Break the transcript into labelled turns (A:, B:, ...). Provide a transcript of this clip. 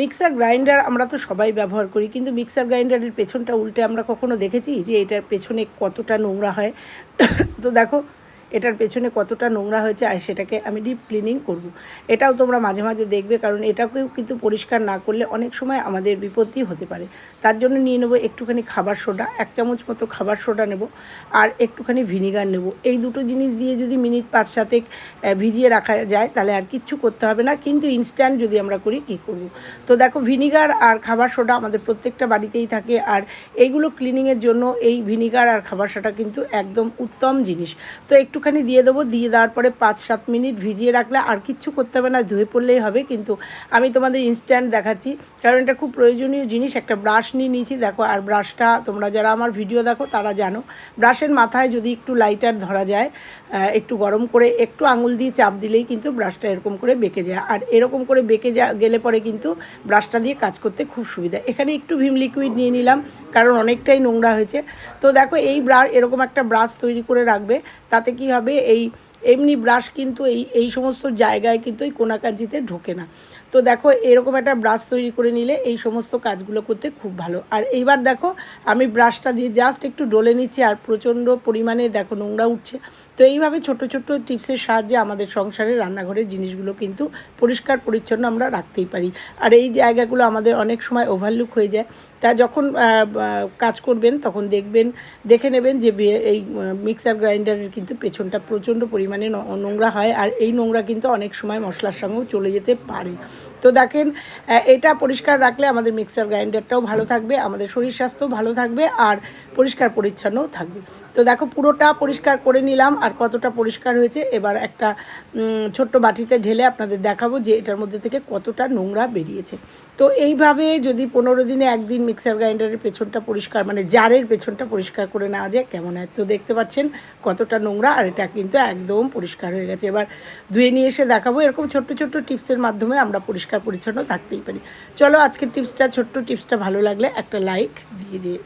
A: Mixer grinder আমরা তো সবাই ব্যবহার করি, কিন্তু মিক্সার গ্রাইন্ডারের পেছনটা উল্টে আমরা কখনো দেখেছি যে এটার পেছনে কতটা নোংরা হয়? তো দেখো এটার পেছনে কতটা নোংরা হয়েছে আর সেটাকে আমি ডিপ ক্লিনিং করব। এটাও তোমরা মাঝে মাঝে দেখবে, কারণ এটাকেও কিন্তু পরিষ্কার না করলে অনেক সময় আমাদের বিপত্তি হতে পারে। তার জন্য নিয়ে নেব একটুখানি খাবার সোডা, এক চামচ মতো খাবার সোডা নেব আর একটুখানি ভিনিগার নেব। এই দুটো জিনিস দিয়ে যদি মিনিট পাঁচ সাতেক ভিজিয়ে রাখা যায়, তাহলে আর কিচ্ছু করতে হবে না। কিন্তু ইনস্ট্যান্ট যদি আমরা করি, কী করব? তো দেখো, ভিনিগার আর খাবার সোডা আমাদের প্রত্যেকটা বাড়িতেই থাকে আর এইগুলো ক্লিনিংয়ের জন্য এই ভিনিগার আর খাবার সোডা কিন্তু একদম উত্তম জিনিস। তো একটুখানি দিয়ে দেবো, দিয়ে দেওয়ার পরে পাঁচ সাত মিনিট ভিজিয়ে রাখলে আর কিচ্ছু করতে হবে না, ধুয়ে পড়লেই হবে। কিন্তু আমি তোমাদের ইনস্ট্যান্ট দেখাচ্ছি। কারণ এটা খুব প্রয়োজনীয় জিনিস, একটা ব্রাশ নিয়ে নিয়েছি। দেখো, আর ব্রাশটা তোমরা যারা আমার ভিডিও দেখো, তারা জানো। ব্রাশের মাথায় যদি একটু লাইটার ধরা যায় একটু গরম করে, একটু আঙুল দিয়ে চাপ দিলেই কিন্তু ব্রাশটা এরকম করে বেঁকে যায়। আর এরকম করে বেঁকে যা, গেলে পরে কিন্তু ব্রাশটা দিয়ে কাজ করতে খুব সুবিধা। এখানে একটু ভিম লিকুইড নিয়ে নিলাম, কারণ অনেকটাই নোংরা হয়েছে। তো দেখো, এই ব্রা এরকম একটা ব্রাশ তৈরি করে রাখবে, তাতে কি হবে এই এমনি ব্রাশ কিন্তু এই এই সমস্ত জায়গায় কিন্তু এই কোনাকাঞ্চিতে ঢোকে না। তো দেখো, এরকম একটা ব্রাশ তৈরি করে নিলে এই সমস্ত কাজগুলো করতে খুব ভালো। আর এইবার দেখো, আমি ব্রাশটা দিয়ে জাস্ট একটু ডলে নিচ্ছি আর প্রচণ্ড পরিমাণে দেখো নোংরা উঠছে। তো এইভাবে ছোট ছোট টিপসের সাহায্যে আমাদের সংসারে রান্নাঘরের জিনিসগুলো কিন্তু পরিষ্কার, পরিচ্ছন্ন আমরা রাখতেই পারি। আর এই জায়গাগুলো আমাদের অনেক সময় ওভারলুক হয়ে যায়। তা যখন কাজ করবেন, তখন দেখবেন, দেখে নেবেন যে এই মিক্সার গ্রাইন্ডারের কিন্তু পেছনটা প্রচণ্ড পরিমাণে নোংরা হয়। আর এই নোংরা কিন্তু অনেক সময় মশলার সঙ্গেও চলে যেতে পারে। তো দেখেন এটা পরিষ্কার রাখলে আমাদের মিক্সার গ্রাইন্ডারটাও ভালো থাকবে, আমাদের শরীর স্বাস্থ্য ভালো থাকবে আর পরিষ্কার পরিচ্ছন্নও থাকবে। তো দেখো, পুরোটা পরিষ্কার করে নিলাম আর কতটা পরিষ্কার হয়েছে। এবার একটা ছোট্ট বাটিতে ঢেলে আপনাদের দেখাবো যে এটার মধ্যে থেকে কতটা নোংরা বেরিয়েছে। তো এইভাবে যদি পনেরো দিনে একদিন মিক্সার গ্রাইন্ডারের পেছনটা পরিষ্কার মানে জারের পেছনটা পরিষ্কার করে নেওয়া যায়, কেমন হয় তো দেখতে পাচ্ছেন কতটা নোংরা আর এটা কিন্তু একদম পরিষ্কার হয়ে গেছে। এবার ধুয়ে নিয়ে এসে দেখাবো, এরকম ছোট্ট ছোট্ট টিপসের মাধ্যমে আমরা পরিষ্কার পরিচ্ছন্ন থাকতেই পারি। চলো আজকের টিপসটা, ছোট্ট টিপসটা ভালো লাগলে একটা লাইক দিয়ে দিয়ে